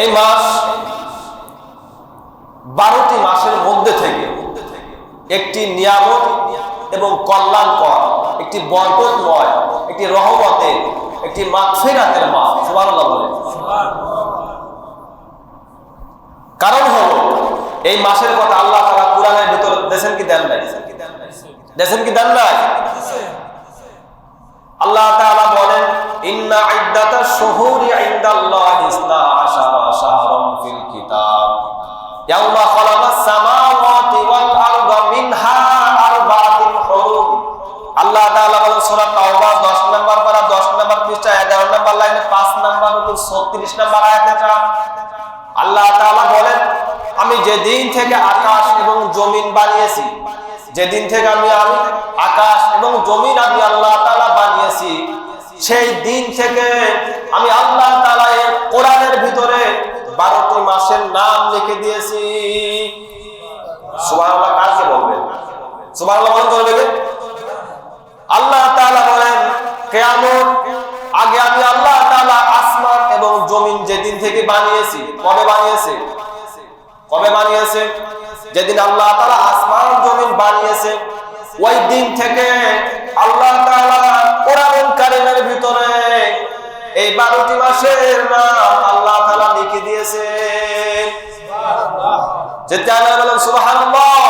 এই মাস বারোটি মাসের মধ্যে থেকে একটি নিয়ামত এবং কল্যাণকর, একটি বরকতময়, একটি রহমতের, একটি মাগফিরাতের মাস, সুবহানাল্লাহ বলে কারণ হলো, এই মাসের কথা আল্লাহ তাআলা কোরআনের ভিতর দেশেন কি দেন নাই? দেশেন কি দেন নাই? আল্লাহ তাআলা বলেন, ইন্না ইদ্দাতাশ শুহুরি ইনদাল্লাহি ইসনা আশারা শাহরান ফিল কিতাব। ইয়াউমা খালাকাস সামাওয়াতি ওয়াল আরদা মিনহা হুরুম। আল্লাহ তাআলা বলেন, সূরা তাওবা 10 নম্বর পারা 10 নম্বর পৃষ্ঠা 11 নম্বর লাইনে 5 নম্বর হলো 36 নম্বর আয়াতে আল্লাহ তাআলা বলেন, আমি যেদিন থেকে আকাশ এবং জমিন বানিয়েছি যেদিন থেকে আমি আমি আকাশ এবং জমিন আমি আল্লাহ তালা বানিয়েছি, সেই দিন থেকে আমি আল্লাহ এই কোরআনের ভিতরে বারোটি মাসের নাম লিখে দিয়েছি। আল্লাহ বলেন আগে আমি আল্লাহ এবং জমিন যেদিন থেকে বানিয়েছি, কবে বানিয়েছে? কবে বানিয়েছে? যেদিন আল্লাহ জমিন বানিয়েছে। ওই দিন থেকে আল্লাহ কোরআন কারীমের ভিতরে এই বারোটি মাসের নাম আল্লাহ তাআলা লিখে দিয়েছে যে তাআলা বলেন, সুবহানাল্লাহ।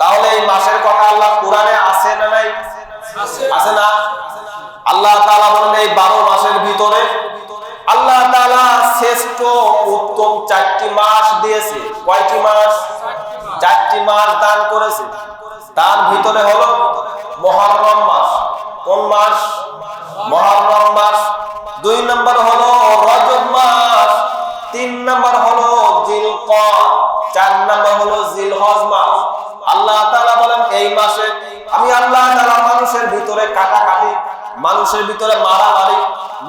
তাহলে এই মাসের কথা আল্লাহ কোরআনে আছে না নাই? আছে না? আল্লাহ তাআলা বলেন, এই 12 মাসের ভিতরে আল্লাহ তাআলা শ্রেষ্ঠ উত্তম চারটি মাস দিয়েছে। কয়টি মাস? চারটি মাস দান করেছে। তার ভিতরে হলো মুহররম মাস। কোন মাস? মুহররম মাস। দুই নম্বর হলো রজব মাস। তিন নম্বর হলো জিলকদ চার নম্বর হলো জিলহজ মাস। আল্লাহ তাআলা বলেন, এই মাসে আমি আল্লাহ তাআলা মানুষের ভিতরে কাটাকাটি, মানুষের ভিতরে মারামারি,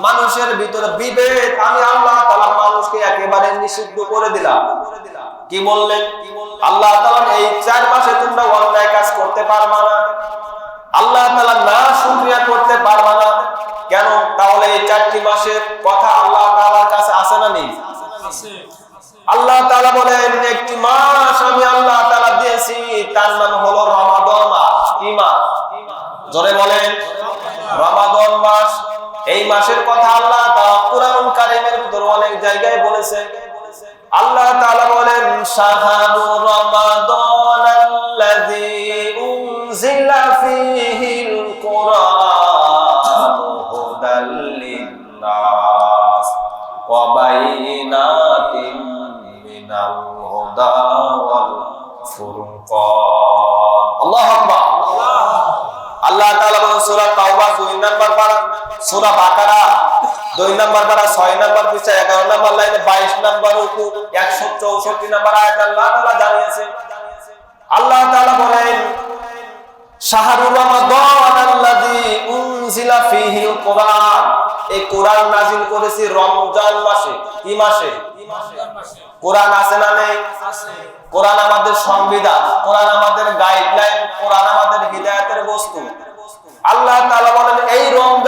মানুষের ভিতরে বিভেদ, আমি আল্লাহ তাআলা মানুষকে একেবারে নিষিদ্ধ করে দিলাম। কি বললেন? আল্লাহ তাআলা এই চার মাসে তোমরা অন্যায় কাজ করতে পারবা না। আল্লাহ তাআলা না শুকরিয়া করতে পারবা না। কেন? তাহলে এই চারটি মাসের কথা আল্লাহ তাআলার কাছে আসে না নেই? আল্লাহ তাআলা বলেন, একটি মাস আমি আল্লাহ তাআলা দিয়েছি, তার নাম হলো রমাদান মাস। কি মাস? জোরে বলেন। রমাদান মাস। এই মাসের কথা আল্লাহ তাআলা কুরআন কারীমের ভিতর অনেক জায়গায় বলেছে আল্লাহ তাআলা বলেন শাহরু রমাদান আল্লাযী উনজিলা ফীহিল কুরআন হুদাল লিন-নাস ওয়া বাইনাতিন মিনাল হুদা ওয়াল আল্লাহু তাআলা বলেন সূরা তাওবা 2 নাম্বার পারা সূরা বাকারা 2 নাম্বার পারা 6 নাম্বার পৃষ্ঠা 11 নাম্বার লাইনে 22 নাম্বার রুকু 164 নাম্বার আয়াত আল্লাহ তাআলা জানিয়েছে। আল্লাহ তাআলা বলেন, শাহরুর রমাদান আল্লাযী উনজিলা ফীহিল কোরআন। এই কোরআন নাযিল করেছি রমজান মাসে, কি মাসে? কোরআন আছে না নেই? কোরআন আমাদের সংবিধান, কোরআন আমাদের গাইডলাইন কোরআন আমাদের হিদায়াতের বস্তু। আল্লাহ তাআলা বলেন, এই রমজান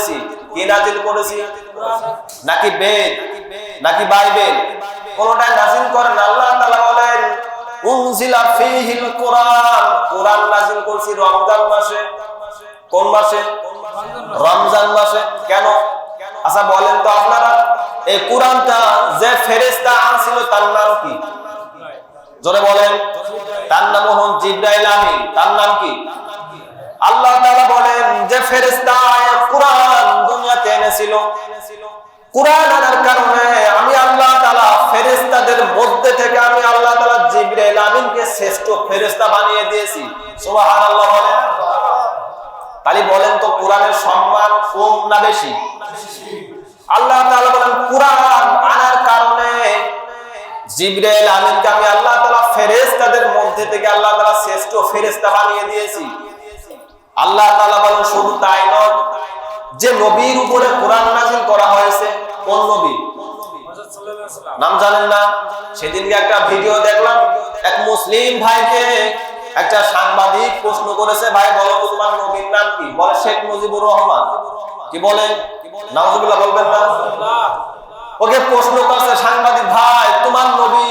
করেছি? কি নাযিল করেছি? নাকি বেদ? নাকি বাইবেল? কোনটাই নাযিল করেন আল্লাহ তাআলা বলেন, উনজিলা ফীহিল কোরআন। কোরআন নাযিল করেছি রমজান মাসে। কোন মাসে? রমজান মাসে। কেন? আচ্ছা বলেন তো আপনারা, এই কোরআনটা যে ফেরেশতা আনছিল তার নাম কি? জোরে বলেন। তার নাম হল জিব্রাইল আমিন। তার নাম কি? আল্লাহ তাআলা বলেন যে ফেরেশতা কোরআন দুনিয়াতে এনেছিল। কোরআন আনার কারণে আমি আল্লাহ তাআলা ফেরেশতাদের মধ্যে থেকে আমি আল্লাহ তাআলা জিবরাইল আমিনকে শ্রেষ্ঠ ফেরেশতা বানিয়ে দিয়েছি। সুবহানাল্লাহ বলেন। তাহলে বলেন তো কোরআনের সম্মান কম না বেশি? আল্লাহ তাআলা বলেন কোরআন আনার কারণে জিবরাইল আমিনকে আমি আল্লাহ তাআলা ফেরেশতাদের মধ্যে থেকে আল্লাহ তাআলা শ্রেষ্ঠ ফেরেশতা বানিয়ে দিয়েছি। আল্লাহ তাআলা বলেন, শুধু তাই নয়, যে নবীর উপরে কোরআন নাযিল করা হয়েছে, কোন নবী? নাম জানেন না? সেদিনকে একটা ভিডিও দেখলাম, এক মুসলিম ভাইকে একটা সাংবাদিক প্রশ্ন করেছে, ভাই, বলো তোমার নবীর নাম কি? বলে, শেখ মুজিবুর রহমান। কি বলে? নাউজুবিল্লাহ বলবেন না? ওকে প্রশ্ন করছে সাংবাদিক, ভাই, তোমার নবী,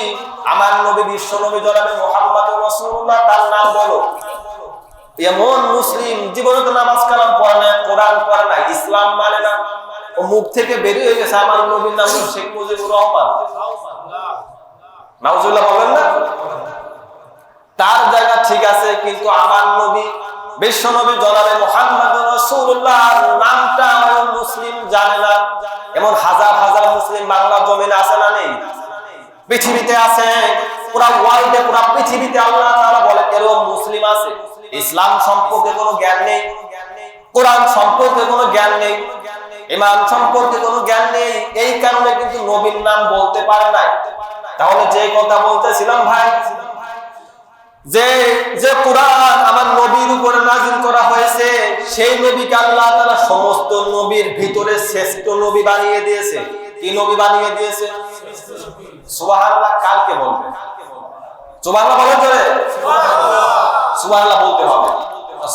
আমার নবী বিশ্ব নবী জনাবে মোহাম্মদ রাসূলুল্লাহ, তার নাম বলো। এমন মুসলিম জীবনে তো নামাজ কালাম পড়ে না, কোরআন পড়ে না, ইসলাম মানে না। ও মুখ থেকে বেরিয়ে হয়ে গেছে আমার নবীর নাম শেখ মুজিবুর রহমান। নাউজুবিল্লাহ বলবেন না? তার জায়গা ঠিক আছে, কিন্তু আমার নবী বিশ্ব নবী জনাবে মোহাম্মদ রাসূলুল্লাহ নামটা মুসলিম জানে না। এমন হাজার হাজার মুসলিম বাংলা জমিনে আছে না নেই? পৃথিবীতে আছে, পুরা ওয়ার্ল্ডে পুরা পৃথিবীতে আল্লাহ তাআলা বলে, এরকম মুসলিম আছে? ইসলাম সম্পর্কে কোনো জ্ঞান নেই, কোরআন সম্পর্কে কোনো জ্ঞান নেই ইমান সম্পর্কে কোনো জ্ঞান নেই, এই কারণে কিন্তু নবীর নাম বলতে পারে নাই। তাহলে যে কথা বলতেছিলাম ভাই, যে যে কোরআন আমার নবীর উপরে নাজিল করা হয়েছে, সেই নবীকে আল্লাহ তাআলা সমস্ত নবীর ভিতরে শ্রেষ্ঠ নবী বানিয়ে দিয়েছে। কি নবী বানিয়ে দিয়েছে? সুবহানাল্লাহ, কালকে বলবেন। সুবহানাল্লাহ বলেন জোরে সুবহানাল্লাহ বলতে হবে।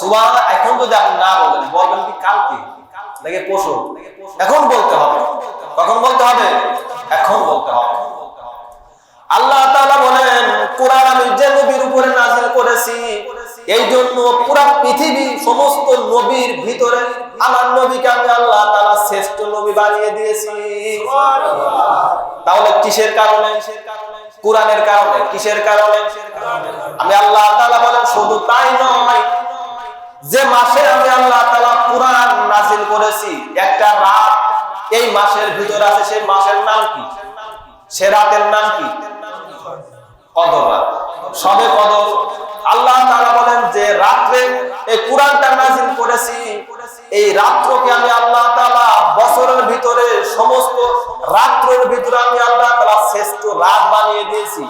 সুবহানাল্লাহ এখন যদি আপনি না বলেন বলবেন কি কালকে? নাকি পশু এখন বলতে হবে। কখন বলতে হবে? এখন বলতে হবে। আল্লাহ তাআলা বলেন কোরআন আমি যে নবীর উপরে নাযিল করেছি এই জন্য পুরা পৃথিবী সমস্ত নবীর ভিতরে আমার নবীকে আমি আল্লাহ তাআলা শ্রেষ্ঠ নবী বানিয়ে দিয়েছি। তাহলে কিসের কারণে? কোরআনের কারণে, কিসের কারণে? আমি আল্লাহ তাআলা বলেন, শুধু তাই নয়, যে মাসে আমি আল্লাহ তাআলা কোরআন নাযিল করেছি, একটা রাত এই মাসের ভিতরে আছে, সেই মাসের নাম কি? সে রাতের নাম কি? কদর রাত। সবে কদর। আল্লাহ তাআলা বলেন, যে রাত্রে এই কোরআনটা নাযিল করেছি, এই রাত্রকে আমি আল্লাহ তাআলা বছরের ভিতরে সমস্ত রাত্রের ভিতরে আমি আল্লাহ তাআলা শ্রেষ্ঠ রাত বানিয়ে দিয়েছি।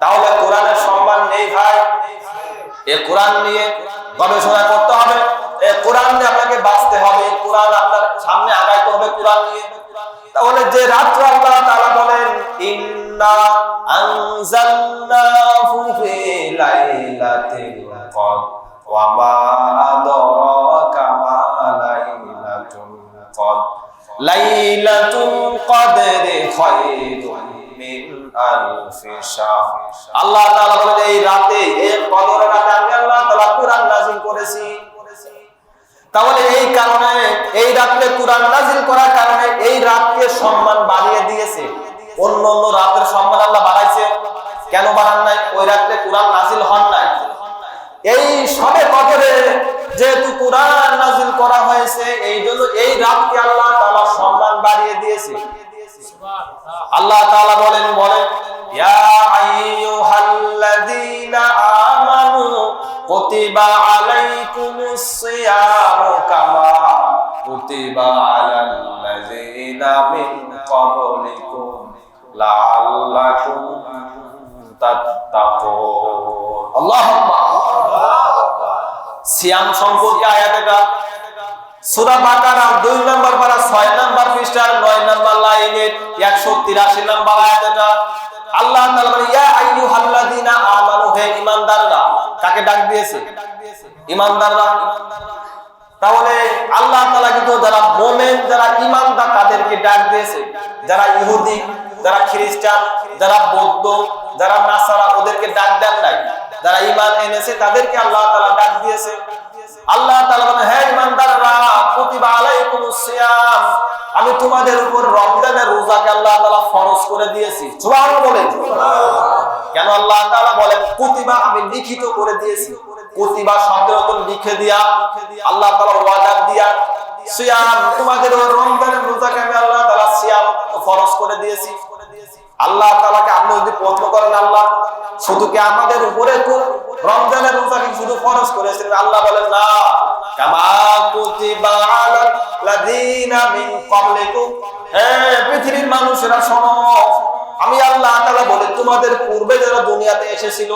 তাহলে কোরআনের সম্মান নেই ভাই। এ কোরআন নিয়ে গবেষণা করতে হবে। এ কোরআন নিয়ে আপনাকে বাঁচতে হবে। কোরআন আপনার সামনে আগাইতে হবে কোরআন নিয়ে। তাহলে যে রাত্র আল্লাহ তাআলা বলেন, ইন্না আনজালনাহু ফি লাইলাতিল কদর ওয়া মা লাইলাতুল মিন আলফি শাহর আল্লাহ তাআলা বলেন, এই রাতে, এই কদরের রাতে আমি আল্লাহ তাআলা কোরআন নাযিল করেছি। তাহলে এই কারণে, এই রাত্রে কোরআন নাজিল করার কারণে এই রাতকে সম্মান বাড়িয়ে দিয়েছে। অন্য অন্য রাতের সম্মান আল্লাহ বাড়াইছে। কেন বাড়ান নাই? ওই রাত্রে কোরআন নাজিল হন নাই। এই সবে কদরে যেহেতু কোরআন নাজিল করা হয়েছে, এই জন্য এই রাতকে আল্লাহ তাআলা সম্মান বাড়িয়ে দিয়েছে। আল্লাহ তাআলা বলেন বলেন, ইয়া আইয়ুহাল্লাযীনা আমানু কুতিবা আলাইকুমুস সিয়ামু কামা কুতিবা আলাল্লাযীনা মিন ক্বাবলিকুম লাআল্লাকুম তাত্তাকুন। আল্লাহু সিয়াম সম্পর্কে আয়াত এটা। সূরা বাকারা 2 নাম্বার পারা 6 নাম্বার পৃষ্ঠার 9 নাম্বার লাইনের 183 নাম্বার আয়াত এটা। আল্লাহ তাআলা বলে ইয়া আইয়ুহাল্লাযীনা আমানু হে ঈমানদাররা, কাকে ডাক দিয়েছে? ঈমানদাররা। তাহলে আল্লাহ তাআলা কিন্তু যারা মুমিন, যারা ঈমানদার, তাদেরকে ডাক দিয়েছে। যারা ইহুদি যারা খ্রিস্টান, যারা বৌদ্ধ, যারা নাসারা, ওদেরকে ডাক দেন নাই। যারা ঈমান এনেছে, তাদেরকে আল্লাহ তালা ডাক দিয়েছে। আল্লাহ তাআলা বলেন, হে ঈমানদাররা, কুতিবা আলাইকুমুস সিয়াম। আমি তোমাদের উপর রমজানের রোজাকে আল্লাহ তালা ফরজ করে দিয়েছি। সুবহানাল্লাহ বলেন। কেন আল্লাহ তালা বলেন প্রতিভা আমি লিখিত করে দিয়েছি। কুতিবা শব্দের অর্থ লিখে দিয়া, আল্লাহ তালা ওয়াদা দিয়া, সিয়াম, তোমাদের রমজানের রোজাকে আমি আল্লাহ তাআলা সিয়াম ফরজ করে দিয়েছি। শুধু কি আমাদের উপরে রমজানের রোজাকে শুধু ফরজ করেছিলেন আল্লাহ বলেন, না। কামা কুতিবা আলাল্লাযীনা মিন ক্বাবলিকুম। হে পৃথিবীর মানুষেরা, শোনো। আমি আল্লাহ তাআলা বলে, তোমাদের পূর্বে যারা দুনিয়াতে এসেছিল,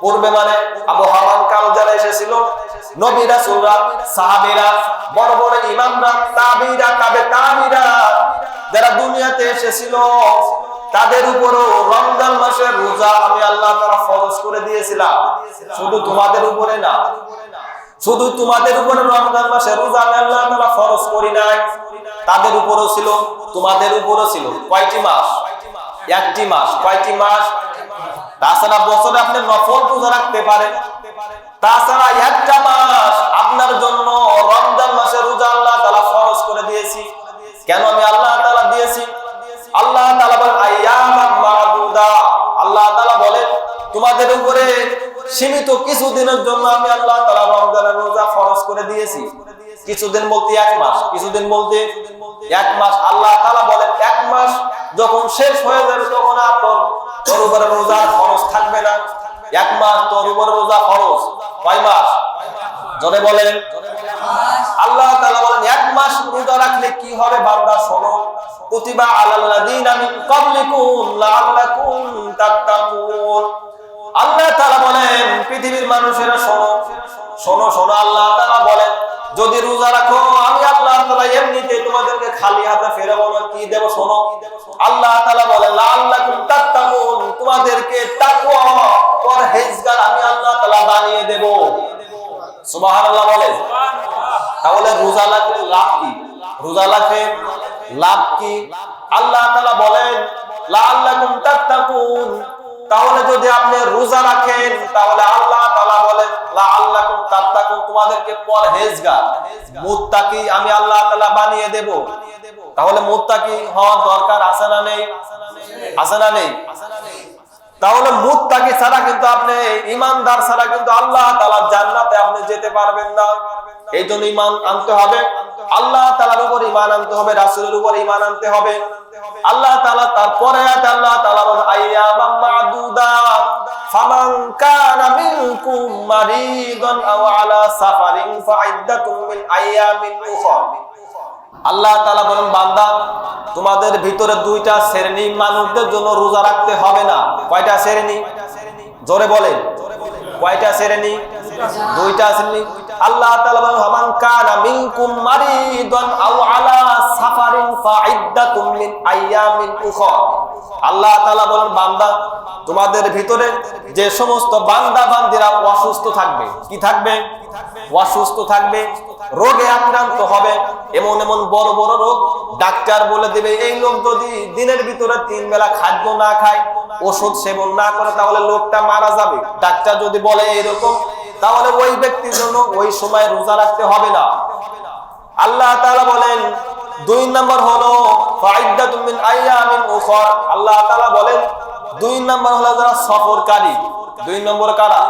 পূর্বে মানে আবু হামান কাল যারা এসেছিল, নবী রাসূলরা, সাহাবীরা, বড় বড় ইমামরা, তাবিরা, তাবে তাবিরা, যারা দুনিয়াতে এসেছিল তাদের উপরও রমজান মাসের রোজা আমি আল্লাহ তাআলা ফরজ করে দিয়েছিলাম। শুধু তোমাদের উপরে না। শুধু তোমাদের উপরে রমজান মাসে রোজা আমি আল্লাহ তাআলা ফরজ করি নাই। তাদের উপরও ছিল, তোমাদের উপরও ছিল। কয়টি মাস? একটি মাস। কয়টি মাস? তাছাড়া বছরে আপনি নফল রোজা রাখতে পারেন। তাছাড়া একটা মাস সীমিত কিছুদিনের জন্য আমি আল্লাহ তালা রমজানের রোজা ফরজ করে দিয়েছি। কিছুদিন বলতে এক মাস। কিছুদিন বলতে এক মাস। আল্লাহ তাআলা বলেন, এক মাস যখন শেষ হয়ে যাবে তখন আর তোর তোর উপরে রোজা ফরজ থাকবে না। এক মাস তোর উপরে রোজা ফরজ। কয় মাস? জনে বলেন। আল্লাহ তাআলা বলেন, এক মাস রোজা রাখলে কি হবে বান্দা? শোনো। কুতিবা আলাল্লাযিনা মিন ক্বাবলিকুম লাআল্লাকুম তাত্তাকুন। আল্লাহ তাআলা বলেন, পৃথিবীর মানুষেরা শোনো শোনো শোনো, আল্লাহ তাআলা বলেন, যদি রোজা রাখো, আমি আল্লাহ তাআলা এমনিতে তোমাদেরকে খালি হাতে ফেরাবো না, কি দেব শোনো? আল্লাহ বলেন, লাআল্লাকুম তাত্তাকুন, তোমাদেরকে আমি আল্লাহ তাআলা বানিয়ে দেব। সুবহানাল্লাহ বলেন। তাহলে রোজা লাগলে লাভ কি? রোজা লাগলে লাভ কি? আল্লাহ তাআলা বলেন, লাআল্লাকুম তাত্তাকুন তাহলে যদি আপনি রোজা রাখেন, তাহলে আল্লাহ তালা বলেন লাআল্লাকুম তাত্তাকুন তোমাদেরকে পরহেজগার। মুত্তাকি আমি আল্লাহ তালা বানিয়ে দেব। তাহলে মুত্তাকি হওয়ার দরকার আছে না নেই? আছে না নেই? তাহলে মুত্তাকি ছাড়া কিন্তু আপনি, ইমানদার ছাড়া কিন্তু আল্লাহ তাআলা জান্নাতে আপনি যেতে পারবেন না। এই জন্য ইমান আনতে হবে। আল্লাহ তাআলার উপর ইমান আনতে হবে, রাসূলের উপর ইমান আনতে হবে। আল্লাহ তাআলা তারপরে আল্লাহ মাদুদা, ফামান কানা মিনকুম মারিদান আও আলা সাফারিন ফাইদ্দাতুম মিন আইয়ামিন উখরা। আল্লাহ তাআলা বলেন, বান্দা তোমাদের ভিতরে দুইটা শ্রেণি মানুষদের জন্য রোজা রাখতে হবে না। কয়টা শ্রেণি? জোরে বলেন। কয়টা শ্রেণি? দুইটা শ্রেণি। আল্লাহ তাআলা বলেন হামান কানা মিনকুম মারিদান আও আলা তোমাদের ভিতরে যে সমস্ত বান্দা বান্দিরা অসুস্থ থাকবে, কি থাকবে? অসুস্থ থাকবে, রোগে আক্রান্ত হবে, এমন এমন বড় বড় রোগ। ডাক্তার বলে দেবে, এই লোক যদি দিনের ভিতরে তিন বেলা খাদ্য না খায়, ওষুধ সেবন না করে, তাহলে লোকটা মারা যাবে। ডাক্তার যদি বলে এইরকম, তাহলে ওই ব্যক্তির জন্য ওই সময় রোজা রাখতে হবে না। আল্লাহ তাআলা বলেন, দুই নম্বর হলো আল্লাহ তাআলা বলেন, দুই নম্বর হলো যারা সফরকারী। দুই নম্বর কারা?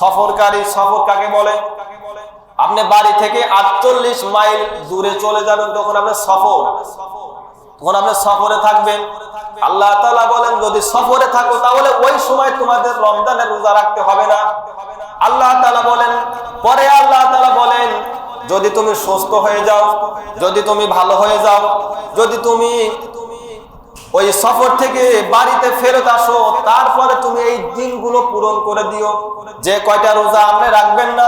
সফরকারী, সফর কাকে বলে? আপনি বাড়ি থেকে আটচল্লিশ মাইল দূরে চলে যাবেন, তখন আপনি সফর। তখন আপনি সফরে থাকবেন। আল্লাহ তালা বলেন, যদি সফরে থাকো, তাহলে ওই সময় তোমাদের রমজানের রোজা রাখতে হবে না। আল্লাহ তালা বলেন, পরে আল্লাহ তালা বলেন যদি তুমি সুস্থ হয়ে যাও যদি তুমি ভালো হয়ে যাও যদি তুমি ওই সফর থেকে বাড়িতে ফেরত আসো, তারপরে তুমি এই দিনগুলো পূরণ করে দিও। যে কয়টা রোজা আপনি রাখবেন না,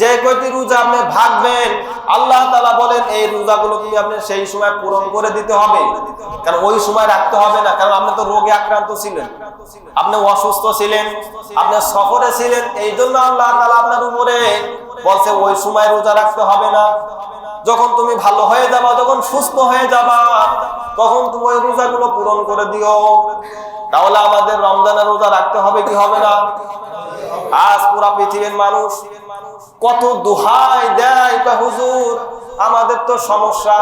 যে কয়টি রোজা আপনি ভাগবেন, আল্লাহ তাআলা বলেন, এই রোজাগুলো তুমি আপনি সেই সময় পূরণ করে দিতে হবে? কারণ ওই সময় রাখতে হবে না, কারণ আপনি তো রোগে আক্রান্ত ছিলেন। আপনি অসুস্থ ছিলেন, আপনি সফরে ছিলেন এই জন্য আল্লাহ তালা আপনার উপরে বলছে, ওই সময় রোজা রাখতে হবে না। যখন তুমি ভালো হয়ে যাবা, যখন সুস্থ হয়ে যাবা, তখন তুমি ওই রোজাগুলো পূরণ করে দিও। তাহলে আমাদের রমজানের রোজা রাখতে হবে কি হবে না? আজ পুরা পৃথিবীর মানুষ কত দোহাই দেয় হুজুর, আমাদের তো সমস্যা,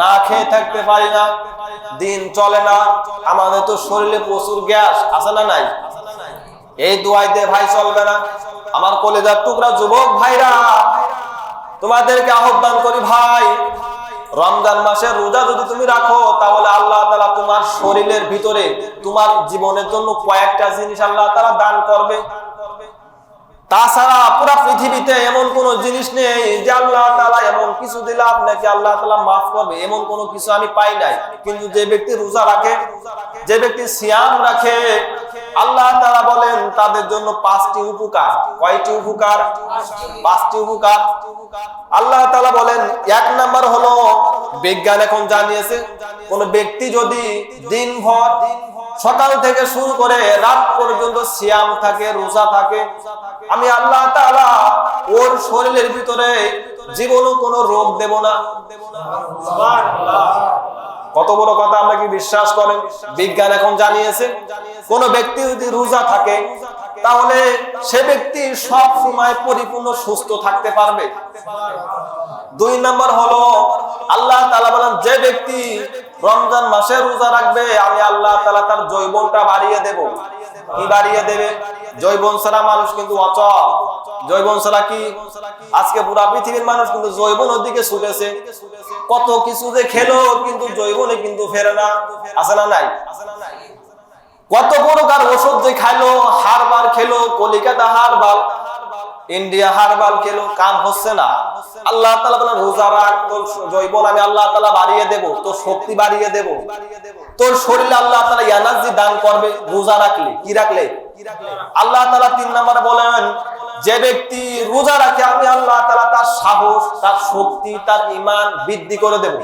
না খেয়ে থাকতে পারি না, দিন চলে না, আমাদের তো শরীরে প্রচুর গ্যাস, আছে না নাই? এই দোয়াই দিয়ে ভাই, চলবে না। আমার কলেজার টুকরা যুবক ভাইরা তোমাদেরকে আহ্বান করি ভাই, রমজান মাসের রোজা যদি তুমি রাখো, তাহলে আল্লাহ তালা তোমার শরীরের ভিতরে, তোমার জীবনের জন্য কয়েকটা জিনিস আল্লাহ তালা দান করবে। তাছাড়া পুরো পৃথিবীতে এমন কোন জিনিস নেই যে আল্লাহ তালা এমন কিছু দিলে আপনাকে আল্লাহ তালা মাফ করবে। এমন কিছু আমি পাই নাই। কিন্তু যে ব্যক্তি রোজা রাখে, যে ব্যক্তি সিয়াম রাখে, আল্লাহ তালা বলেন তাদের জন্য পাঁচটি উপকার। কয়টি উপকার? পাঁচটি উপকার। আল্লাহ তালা বলেন, এক নাম্বার হলো, বিজ্ঞান এখন জানিয়েছে, কোন ব্যক্তি যদি দিনভর সকাল থেকে শুরু করে রাত পর্যন্ত সিয়াম থাকে, রোজা থাকে। আমি আল্লাহ ওর শরীরের ভিতরে জীবনও কোনো রোগ দেব না। কত বড় কথা আমরা কি বিশ্বাস করেন? বিজ্ঞান এখন জানিয়েছে, কোন ব্যক্তি যদি রোজা থাকে, তাহলে সে ব্যক্তি সব সময় পরিপূর্ণ সুস্থ থাকতে পারবে। দুই নম্বর হলো, আল্লাহ তাআলা বলেন, যে ব্যক্তি রমজান মাসে রোজা রাখবে, আমি আল্লাহ তাআলা তার জৈবনটা বাড়িয়ে দেব। কি বাড়িয়ে দেবে? জৈবন ছাড়া মানুষ কিন্তু অচল। জৈবন ছাড়া কি? আজকে পুরা পৃথিবীর মানুষ কিন্তু জৈবনের দিকে ছুটেছে। কত কিছু যে খেলো, কিন্তু জৈবনে কিন্তু ফেরে না। আছে না নাই? কত প্রকার ওষুধ যে খাইলো হারবার খেলো, কলিকাতা হারবাল ইন্ডিয়া হারবাল খেলো কাম হচ্ছে না। আল্লাহ তালা বলেন, রোজা রাখ, তোর জৈবন আমি আল্লাহ তালা বাড়িয়ে দেব, তোর শক্তি বাড়িয়ে দেব। তোর শরীরে আল্লাহ তালা এনার্জি দান করবে, রোজা রাখলে। কি রাখলে? আল্লাহ তালা তিন নম্বরে বলেন, যে ব্যক্তি রোজা রাখে, আমি আল্লাহ তালা তার সাহস, তার শক্তি, তার ইমান বৃদ্ধি করে দেব।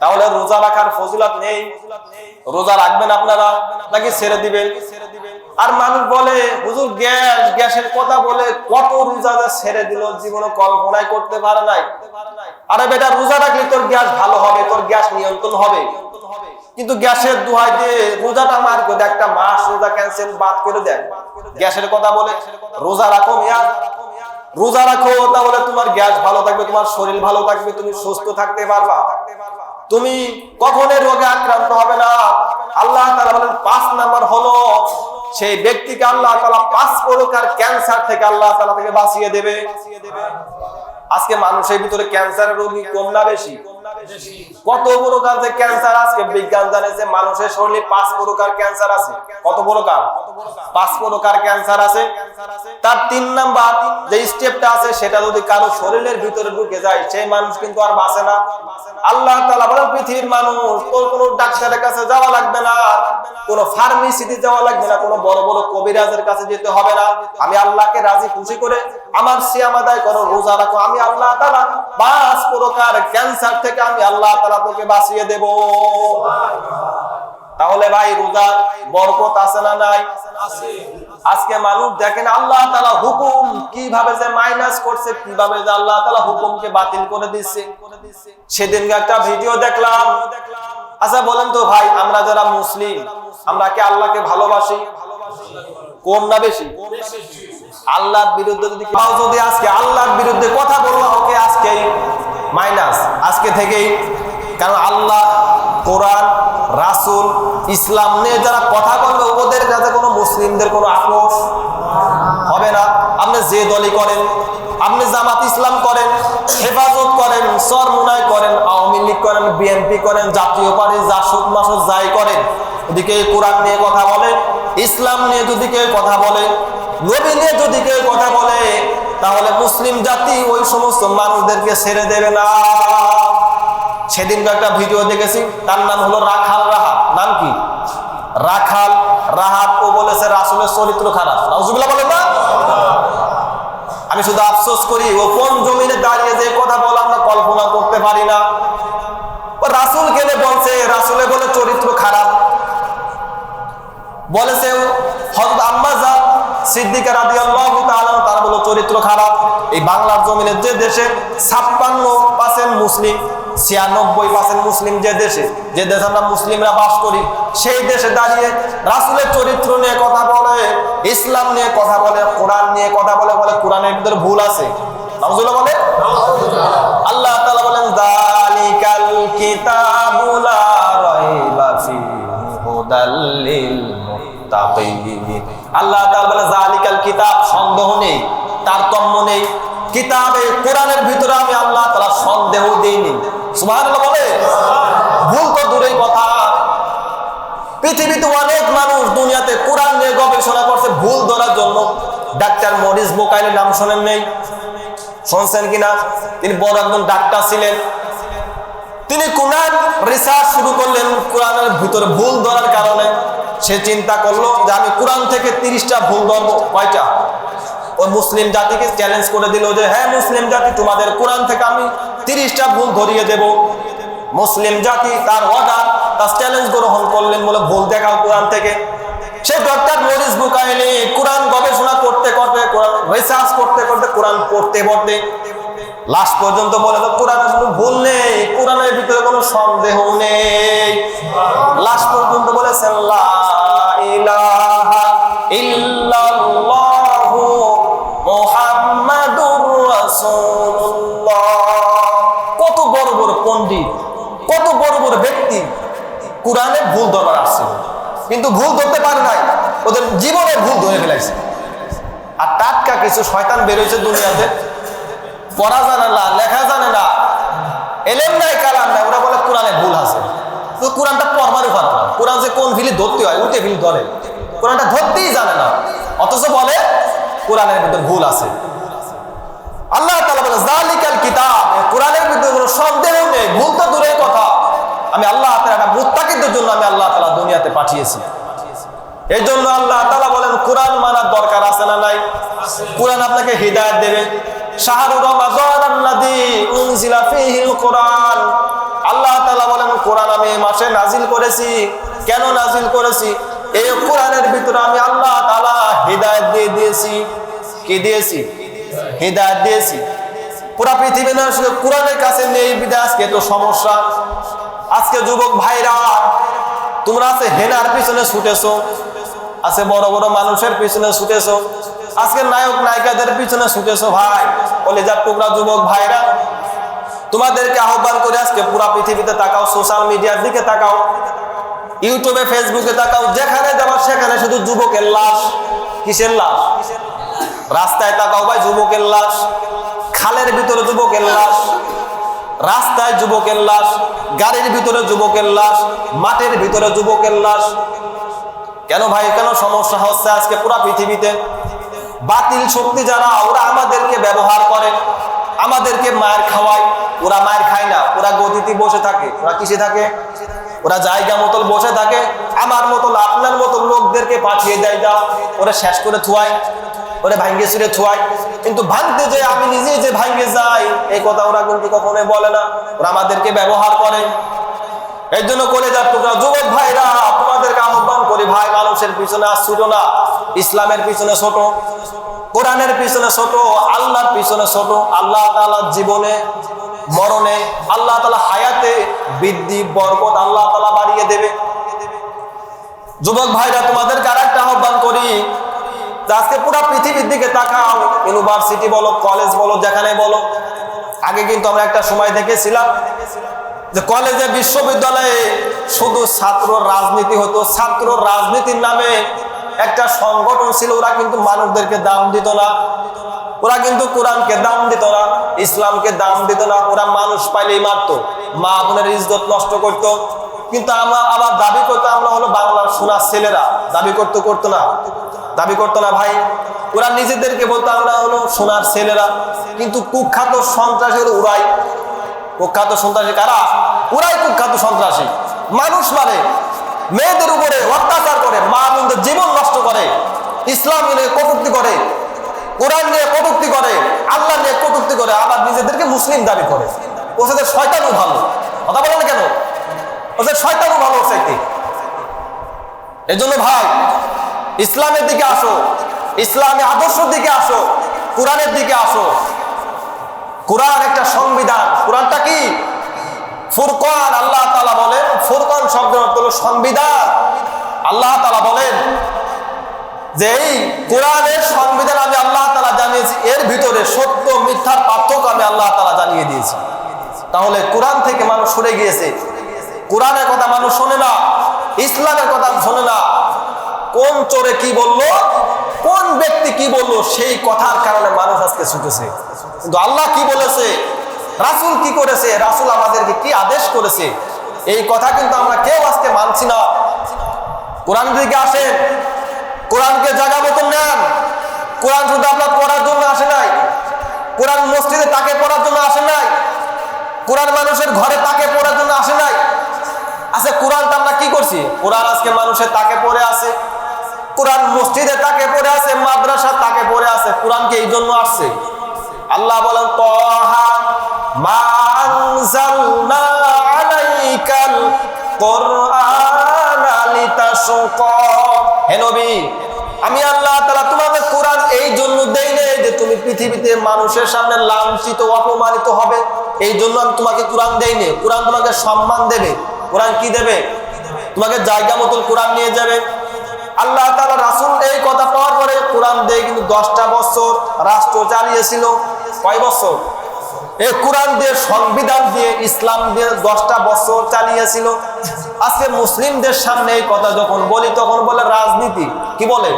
তাহলে রোজা রাখার ফজিলত নেই। রোজা রাখবেন আপনারা, নাকি ছেড়ে দিবেন? আর মানুষ বলে, হুজুর, গ্যাস, গ্যাসের কথা বলে কত রোজা ছেড়ে দিল, জীবনে কল্পনাই করতে পারে নাই। আরে বেটা, রোজা রাখলে তোর গ্যাস ভালো হবে, তোর গ্যাস নিয়ন্ত্রণ হবে। কিন্তু গ্যাসের দুহাই দিয়ে রোজাটা মার করে একটা মাস রোজা ক্যান্সেল বাদ করে দেয়। গ্যাসের কথা বলে, রোজা রাখো মিয়া রোজা রাখো, তাহলে তোমার গ্যাস ভালো থাকবে, তোমার শরীর ভালো থাকবে, তুমি সুস্থ থাকতে পারবা। তুমি কখনো রোগে আক্রান্ত হবে না। আল্লাহ তালা বলেন, পাঁচ নাম্বার হলো, সেই ব্যক্তিকে আল্লাহ তালা পাঁচ প্রকার ক্যান্সার থেকে আল্লাহ তালা থেকে বাঁচিয়ে দেবে। আজকে মানুষের ভিতরে ক্যান্সারের রোগী কম না বেশি? কত প্রকার যে ক্যান্সার আজকে বিজ্ঞান জানে যে মানুষের শরীরে পাঁচ প্রকার ক্যান্সার আছে। কত প্রকার? পাঁচ প্রকার ক্যান্সার আছে। তার তিন নাম্বার যে স্টেপটা আছে, সেটা যদি কারও শরীরের ভিতরে ঢুকে যায়, সেই মানুষ কিন্তু আর বাঁচে না। আল্লাহ তাআলা বলেন, পৃথিবীর মানুষ, তোর কোনো ডাক্তারের কাছে যাওয়া লাগবে না, কোনো ফার্মেসিতে যাওয়া লাগবে না, কোনো বড় বড় কবিরাজের কাছে যেতে হবে না। আমি আল্লাহকে রাজি, খুশি করে আমার সিয়াম আদায় করো, রোজা রাখো। আমি আল্লাহ তাআলা পাঁচ প্রকার ক্যান্সার থেকে আমি আল্লাহ তাআলা তোকে বাঁচিয়ে দেব। তাহলে ভাই রোজা বরকত আছে না নাই? আজকে মানুষ দেখেন আল্লাহ তাআলা হুকুম কীভাবে যে মাইনাস করছে, কীভাবে যে আল্লাহ তাআলা হুকুমকে বাতিল করে দিচ্ছে। সেদিনকে একটা ভিডিও দেখলাম। আচ্ছা বলেন তো ভাই, আমরা যারা মুসলিম, আমরা কি আল্লাহকে ভালোবাসি? কম না বেশি? আল্লাহর বিরুদ্ধে যদি যদি আজকে আল্লাহর বিরুদ্ধে কথা বলল, ওকে আজকেই মাইনাস। আজকে থেকেই, কারণ আল্লাহ, কোরআন, রাসূল, ইসলাম নিয়ে যারা কথা বলবে, ওদের কাছে কোনো মুসলিমদের কোনো আপোষ হবে না। আপনি যে দলই করেন, আপনি জামাত ইসলাম করেন, হেফাজত করেন সরমুনাই করেন, আওয়ামী লীগ করেন, বিএনপি করেন, জাতীয় পার্টি জাসুদ মাসুদ যাই করেন ওদিকে কোরআন নিয়ে কথা বলে, ইসলাম নিয়ে যদি কেউ কথা বলে, নবী নিয়ে যদি কেউ কথা বলে তাহলে মুসলিম জাতি ওই সমস্ত মানুষদেরকে ছেড়ে দেবে না। সেদিন একটা ভিডিও দেখেছি, তার নাম হলো রাখাল রাহাত। নাম কি? রাখাল রাহাত, ও বলেছে রাসুলের চরিত্র খারাপ। নাউজুবিল্লাহ বলেন না। আমি শুধু আফসোস করি, ও কোন জমিনে দাঁড়িয়ে যে কথা বলে আমরা কল্পনা করতে পারি না। রাসুল কেনে বলছে, রাসুলে বলে চরিত্র খারাপ। বলেছে সিদ্দিকা রাদিয়াল্লাহু তাআলা তার বলে চরিত্র খারাপ। এই বাংলার জমিনে যে দেশে 56% মুসলিম, ছিয়ানব্বই পার্সেন্ট মুসলিম যে দেশে যে দেশে আমরা মুসলিমরা বাস করি, সেই দেশে দাঁড়িয়ে রাসুলের চরিত্র নিয়ে কথা বলে, ইসলাম নিয়ে কথা বলে, কোরআন নিয়ে কথা বলে বলে কোরআনের ভিতরে ভুল আছে। আল্লাহ তাআলা বলেন মুত্তাকিন। আল্লাহ তাআলা বলে যালিকাল কিতাব সন্দেহ নেই তারতম্য নেই। কিতাবে কোরআনের ভিতরে আমি আল্লাহ তাআলা সন্দেহ দেইনি। সুবহানাল্লাহ বলে ভুল তো দূরেই কথা। পৃথিবীতে অনেক মানুষ দুনিয়াতে কোরআন নিয়ে গবেষণা করছে ভুল ধরার জন্য। ডাক্তার মরিস বোকাইলের নাম শোনেন নেই? শুনছেন কিনা? তিনি বড় একজন ডাক্তার ছিলেন। তিনি কোরআন রিসার্চ শুরু করলেন কোরআনের ভিতরে ভুল ধরার কারণে। সে চিন্তা করল যে আমি কোরআন থেকে তিরিশটা ভুল ধরবো। কয়টা? ওই মুসলিম জাতিকে চ্যালেঞ্জ করে দিল যে হ্যাঁ মুসলিম জাতি, তোমাদের কোরআন থেকে আমি তিরিশটা ভুল ধরিয়ে দেব। মুসলিম জাতি তার অর্ডার তার চ্যালেঞ্জ গ্রহণ করলেন বলে ভুল দেখাও কোরআন থেকে। সে ডক্টর মরিস বুকাইলি কোরআন গবেষণা করতে করতে কোরআন রিসার্চ করতে করতে, কোরআন পড়তে পড়তে লাস্ট পর্যন্ত বলে তো কোরআনের কোনো ভুল নেই, কোরআনের ভিতরে কোনো সন্দেহ নেই। লাস্ট পর্যন্ত বলেছেন কত বড় বড় পণ্ডিত, কত বড় বড় ব্যক্তি কোরআনে ভুল ধরবার আসছে। কিন্তু ভুল ধরতে পারে নাই, ওদের জীবনে ভুল ধরে ফেলাইছে। আর টাটকা কিছু শয়তান বেরোয়েছে দুনিয়াতে। পড়া জানে না, লেখা জানে না। এলেম নাই, কালাম নাই, ওরা বলে কোরআনে ভুল আছে। তো কোরআনটা পড়বারই পারে না কোরআন যে কোন ফিলি ধরতে হয়, উল্টে ফিলি ধরে। কোরআনটা ধরতেই জানে না, অথচ বলে কোরআনের ভিতরে ভুল আছে। আল্লাহ তাআলা বলে কিতাব। কোরআনের ভিতরে নেই, ভুল দূরের কথা। আমি আল্লাহ জন্য আমি আল্লাহ তাআলা দুনিয়াতে পাঠিয়েছি। এই জন্য আল্লাহ তালা বলেন, কোরআন মানার দরকার আছে না নাই? কোরআন আপনাকে হৃদায়ত দেবে। শাহরুর কোরআন। আল্লাহ তাআলা বলেন, কোরআন আমি মাসে নাজিল করেছি। কেন নাজিল করেছি? এই কোরআনের ভিতরে আমি আল্লাহ হৃদায়ত দিয়ে দিয়েছি। কি দিয়েছি? দিয়েছি। পুরা পৃথিবী না কোরআনের কাছে নেই আজকে তো সমস্যা। আজকে যুবক ভাইরা, তোমরা আছে হেনার পিছনে ছুটেছো। আছে বড় বড় মানুষের পিছনে ছুটেছো। আজকে নায়ক নায়িকাদের পিছনে ছুটেছো ভাই। কলেজার টুকরা যুবক ভাইরা, তোমাদেরকে আহ্বান করে আজকে পুরা পৃথিবীতে তাকাও সোশ্যাল মিডিয়ার দিকে তাকাও, ইউটিউবে, ফেসবুকে তাকাও, যেখানে যাবার সেখানে শুধু যুবকের লাশ। কিসের লাশ? রাস্তায় তাকাও ভাই, যুবকের লাশ। খালের ভিতরে যুবকের লাশ। রাস্তায় যুবকের লাশ। গাড়ির ভিতরে যুবকের লাশ। মাঠের ভিতরে যুবকের লাশ। কেন ভাই, কেন সমস্যা হচ্ছে আজকে পুরা পৃথিবীতে? বাতিল শক্তি যারা, ওরা আমাদেরকে ব্যবহার করে, আমাদেরকে মায়ের খাওয়ায়। ওরা মায়ের খায় না, ওরা গতিতে বসে থাকে। ওরা কিসে থাকে? ওরা জায়গা মতন বসে থাকে, আমার মতন, আপনার মতন লোকদেরকে পাঠিয়ে দেয় যাও ওরা শেষ করে থুয়ায়, ওরা ভাঙ্গে ছিঁড়ে থুয়ায়। কিন্তু ভাঙতে যে আমি নিজে যে ভাঙ্গে যাই, এই কথা ওরা কিন্তু কখনোই বলে না। ওরা আমাদেরকে ব্যবহার করে। এর জন্য কলেজার টুকরা, যুবক ভাইরা করি, ভাই মানুষের পিছনে আর ছোট না। ইসলামের পিছনে ছোট, কোরআনের পিছনে ছোট, আল্লাহর পিছনে ছোট। আল্লাহ তাআলার জীবনে, মরণে, আল্লাহ তাআলা হায়াতে বৃদ্ধি, বরকত আল্লাহ তাআলা বাড়িয়ে দেবে। যুবক ভাইরা, তোমাদেরকে আর একটা আহ্বান করি আজকে পুরো পৃথিবীর দিকে তাকাও। ইউনিভার্সিটি বলো, কলেজ বলো, যেখানে বলো। আগে কিন্তু আমরা একটা সময় দেখেছিলাম যে কলেজে বিশ্ববিদ্যালয়ে শুধু ছাত্র রাজনীতি হতো, ছাত্র রাজনীতির নামে একটা সংগঠন ছিল, ওরা কিন্তু মানুষদেরকে দাম দিত না। ওরা কিন্তু কোরআনকে দাম দিত না, ইসলামকে দাম দিত না, ওরা মানুষ পাইলেই মারতো। মা বোনের ইজ্জত নষ্ট করতো। কিন্তু আমরা আবার দাবি করতো, আমরা হলো বাংলার সোনার ছেলেরা। দাবি করতে, করতো না। দাবি করতো না, ভাই। ওরা নিজেদেরকে বলতো, আমরা হলো সোনার ছেলেরা। কিন্তু কুখ্যাত সন্ত্রাসের ওরাই কুখ্যাত সন্ত্রাসী কারা? ওরাই কুখ্যাত সন্ত্রাসী। মানুষ মানে মেয়েদের উপরে অত্যাচার করে, মা বোনদের জীবন নষ্ট করে, ইসলাম নিয়ে কটুক্তি করে, কোরআন নিয়ে কটুক্তি করে, আল্লাহ নিয়ে কটুক্তি করে, আবার নিজেদেরকে মুসলিম দাবি করে। ওদের শয়তানও ভালো। কথা বলে না কেন? ওদের শয়তানও ভালো চাইতে এই জন্য ভাই, ইসলামের দিকে আসো, ইসলামী আদর্শের দিকে আসো, কোরআনের দিকে আসো। কোরআন একটা সংবিধান। কোরআনটা কি? ফুরকান, আল্লাহ তালা বলেন। ফুরকান শব্দের অর্থ হলো সংবিধান। আল্লাহ তালা বলেন যে এই কোরআনের সংবিধান আমি আল্লাহ তালা জানিয়েছি। এর ভিতরে সত্য, মিথ্যার পার্থক্য আমি আল্লাহ তালা জানিয়ে দিয়েছি। তাহলে কোরআন থেকে মানুষ সরে গিয়েছে। কোরআনের কথা মানুষ শোনে না। ইসলামের কথা শোনে না। কোন চোরে কি বলল, কোন ব্যক্তি কি বলল, সেই কথার কারণে মানুষ আজকে ছুটেছে। কিন্তু আল্লাহ কি বলেছে? রাসুল কি করেছে? রাসুল আমাদেরকে কি আদেশ করেছে? এই কথা কিন্তু আমরা কেউ আজকে মানছি না। কোরআন দিকে আসেন, কোরআনকে জায়গা মতন নেন। কোরআন শুধু আপনার পড়ার জন্য আসে নাই। কোরআন মসজিদে তাকে পড়ার জন্য আসে নাই। কোরআন মানুষের ঘরে তাকে পড়ার জন্য আসে নাই। আচ্ছা কোরআনটা আমরা কি করছি? কোরআন আজকে মানুষের তাকে পড়ে আছে। কোরআন মসজিদে তাকে পড়ে আছে, মাদ্রাসা তাকে পড়ে আছে। কোরআনকে এই জন্য আসছে? আল্লাহ বলেন, তহা মা আনজালনা আলাইকাল কোরআন শুকা হে নবী, আমি আল্লাহ তাআলা তোমাকে কোরআন এই জন্য দেই নাই যে তুমি পৃথিবীতে মানুষের সামনে লাঞ্ছিত অপমানিত হবে। এই জন্য আমি তোমাকে কোরআন দেই নি কোরআন তোমাকে সম্মান দেবে। কোরআন কি দেবে? তোমাকে জায়গা মতন কোরআন নিয়ে যাবে। আল্লাহ তাআলা রাসূল এই কথা পাওয়ার পরে কোরআন দিয়ে কিন্তু দশটা বছর রাষ্ট্র চালিয়েছিল। কয় বছর? এই কোরআন দিয়ে সংবিধান দিয়ে, ইসলাম দিয়ে দশটা বছর চালিয়েছিল। আজকে মুসলিমদের সামনে এই কথা যখন বলি, তখন বলে রাজনীতি। কি বলে?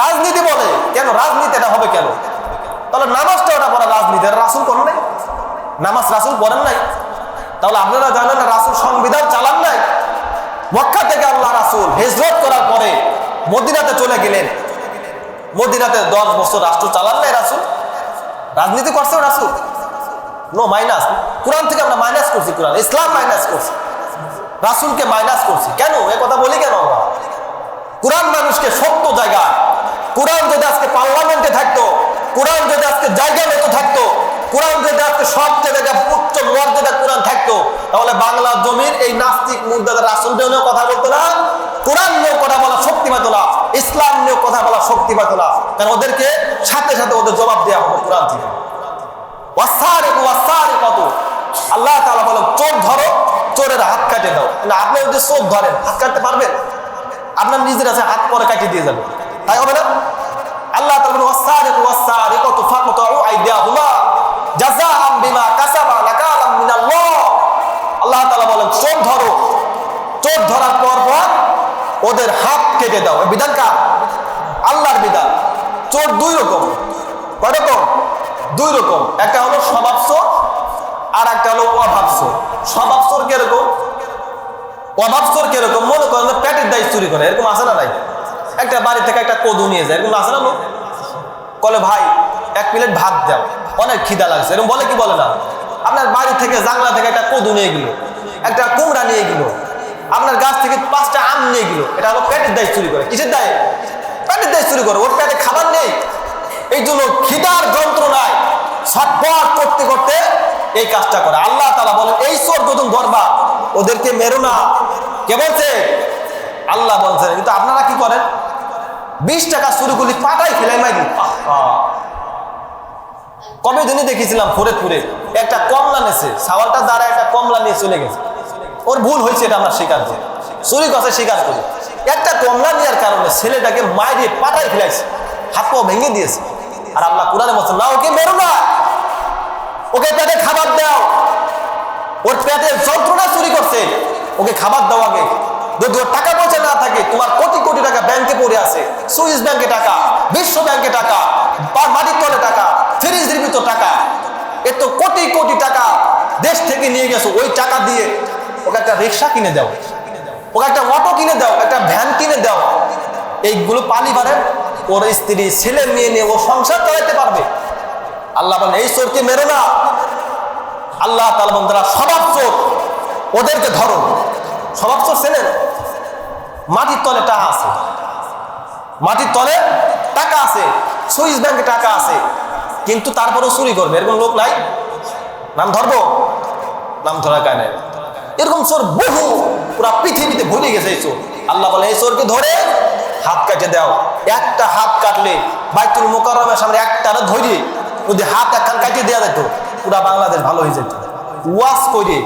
রাজনীতি বলে। কেন? রাজনীতি এটা হবে কেন? তাহলে নামাজটা ওটা পড়া রাজনীতি। রাসুল করেন নাই? নামাজ রাসুল পড়েন নাই? তাহলে আপনারা জানেন রাসুল সংবিধান চালান নাই? মক্কা থেকে আল্লাহ রাসুল হিজরত করার পরে মদিনাতে চলে গেলেন। মদিনাতে দশ বছর রাষ্ট্র চালান নাই রাসুল। রাজনীতি করছে রাসুল। নো মাইনাস কোরআন থেকে আমরা মাইনাস করছি, কোরআন। ইসলাম মাইনাস করছি। রাসুলকে মাইনাস করছি। কেন? এ কথা বলি কেন আমরা? কোরআন মানুষকে সত্য জায়গা। কোরআন যদি আজকে পার্লামেন্টে থাকতো কোরআন যদি আজকে জায়গা মতো থাকতো কোরআন যদি আজকে সব জায়গায় উচ্চ মর্যাদা তাহলে বাংলা জমির এই নাস্তিক মুর্দাদা রাসুল নিয়েও কথা বলতো না, কোরআন নিয়েও কথা বলা শক্তি পাইতো না, ইসলাম নিয়েও কথা বলা শক্তি পাইতো না। কারণ ওদেরকে সাথে সাথে ওদের জবাব দেওয়া হতো কোরআন থেকে। কত আল্লাহ তাআলা বলেন চোর ধরো, চোরের হাত কাটে দাও। না আপনি যদি চোর ধরেন, হাত কাটতে পারবেন? আপনার নিজের আছে, হাত পরে কাটিয়ে দিয়ে যাবে। তাই হবে না? আল্লাহ তাআলা বলেন ওয়াসারিক ওয়াসারিক কত ফাকতু আইদিয়াহুমা জাযাআম বিমা কাসাবা লাকালাম মিনাল্লাহ। আল্লাহ তাআলা বলেন, চোর ধরো। চোর ধরার পর পর ওদের হাত কেটে দাও। বিধান কার? আল্লাহর বিধান। চোর দুই রকম। কয় রকম দুই রকম। একটা হলো স্বভাব চোর আর একটা হলো অভাব চোর। স্বভাব চোর কীরকম? অভাব চোর কীরকম? মনে করেন যে পেটের দায় চুরি করে। এরকম আছে না নাই? একটা বাড়ি থেকে একটা কদু নিয়ে যায়। এরকম আছে না লোক? বলে ভাই, এক প্লেট ভাত দাও। অনেক খিদা লাগছে। এরকম বলে কি বলে না? আপনার বাড়ি থেকে জাংলা থেকে একটা কদু নিয়ে গেল, একটা কুমড়া নিয়ে গেল, আপনার গাছ থেকে পাঁচটা আম নিয়ে গেল। এটা হলো পেটের দায় চুরি করে। কিসের দায়? পেটের দায় চুরি করে। ওর পেটে খাবার নেই। এই জন্য খিদার যন্ত্রণায় ছটফট করতে করতে এই কাজটা করে। আল্লাহ তালা বলেন, এই চোর যখন ধরবা, ওদেরকে মেরো না। কে বলছে? আল্লাহ বলছেন। কিন্তু আপনারা কি করেন? বিশ টাকা করলি পাটাই ফেলাই মাইরি। কবে দিনই দেখেছিলাম ফরিদপুরে। একটা কমলা নেছে। সাওয়ালটা দ্বারা একটা কমলা নিয়ে চলে গেছে। ওর ভুল হয়েছে, এটা আমরা স্বীকার করি। চুরি কথা স্বীকার করি। একটা কমলা নেওয়ার কারণে ছেলেটাকে মাইরে পাটাই ফেলাইছে। হাত পাও ভেঙে দিয়েছে। আর আল্লাহ কোরআনে বলছেন না, ওকে মেরো না। ওকে পেটে খাবার দাও। ওর পেটে যন্ত্রণা চুরি করছে। ওকে খাবার দাও আগে। যদি ওর টাকা পয়সা না থাকে, তোমার কোটি কোটি টাকা ব্যাংকে পড়ে আছে। সুইস ব্যাংকে টাকা, বিশ্ব ব্যাংকে টাকা। বা মাটির তলে টাকা ফ্রিজের ভিতর টাকা। এ তো কোটি কোটি টাকা দেশ থেকে নিয়ে গেছো। ওই টাকা দিয়ে ওকে একটা রিক্সা কিনে দাও। ওকে একটা অটো কিনে দাও, একটা ভ্যান কিনে দাও। এইগুলো পালি পারে ওর স্ত্রী, ছেলে, মেয়ে নিয়ে ও সংসার চালাতে পারবে। আল্লাহ বলেন, এই চোরকে মেরো না। আল্লাহ তালা বলেন, তারা চোর। ওদেরকে ধরো। স্বভাব চোর ছেলেন মাটির তলে টাকা আছে। মাটির তলে টাকা আছে। সুইস ব্যাংকে টাকা আছে, কিন্তু তারপরেও চুরি করবে, এরকম লোক নাই? নাম ধরবো? নাম ধরা কায় নাই। এরকম চোর বহু, পুরা পৃথিবীতে ভরে গেছে এই চোর। আল্লাহ বলে, এই চোরকে ধরে হাত কাটে দাও। একটা হাত কাটলে বাইতুল মোকাররমের সামনে একটা ধরে যদি হাত একখান কাটিয়ে দেওয়া যেত, পুরা বাংলাদেশ ভালো হয়ে যেত। ওয়াজ করে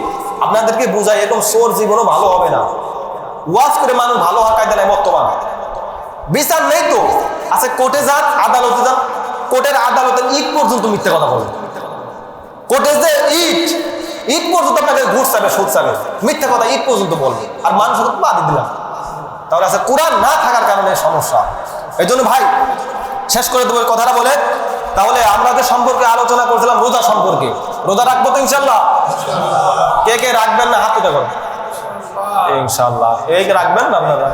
আপনাদেরকে বুঝাই, এরকম চোর জীবনও ভালো হবে না। ওয়াজ করে মানুষ ভালো হওয়ার কায়দা নাই বর্তমান। বিচার নেই তো। আচ্ছা কোর্টে যান, আদালতে যান। কোর্টের আদালতের ইট পর্যন্ত মিথ্যে কথা বলেন। কোর্টে যে ইট ইট পর্যন্ত আপনাকে ঘুষ চাবে, সুদ চাবে, মিথ্যা কথা ইট পর্যন্ত বলবে আর মানুষ বাদ দিলাম। তাহলে আছে কোরআন না থাকার কারণে সমস্যা। এই জন্য ভাই, শেষ করে দেবো কথাটা বলে। তাহলে আমরা যে সম্পর্কে আলোচনা করছিলাম, রোজা সম্পর্কে। রোজা রাখব তো ইনশাল্লাহ কে কে রাখবেন না হাতে দেখো ইনশাল্লাহ এই রাখবেন না আপনারা?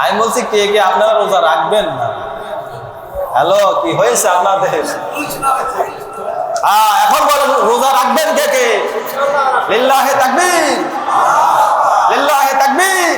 আমি বলছি, কে কে আপনারা রোজা রাখবেন না? হ্যালো, কি হয়েছে আপনাদের? এখন বলেন, রোজা রাখবেন কে কে? লিল্লাহে তাকবীর। লিল্লাহে তাকবীর।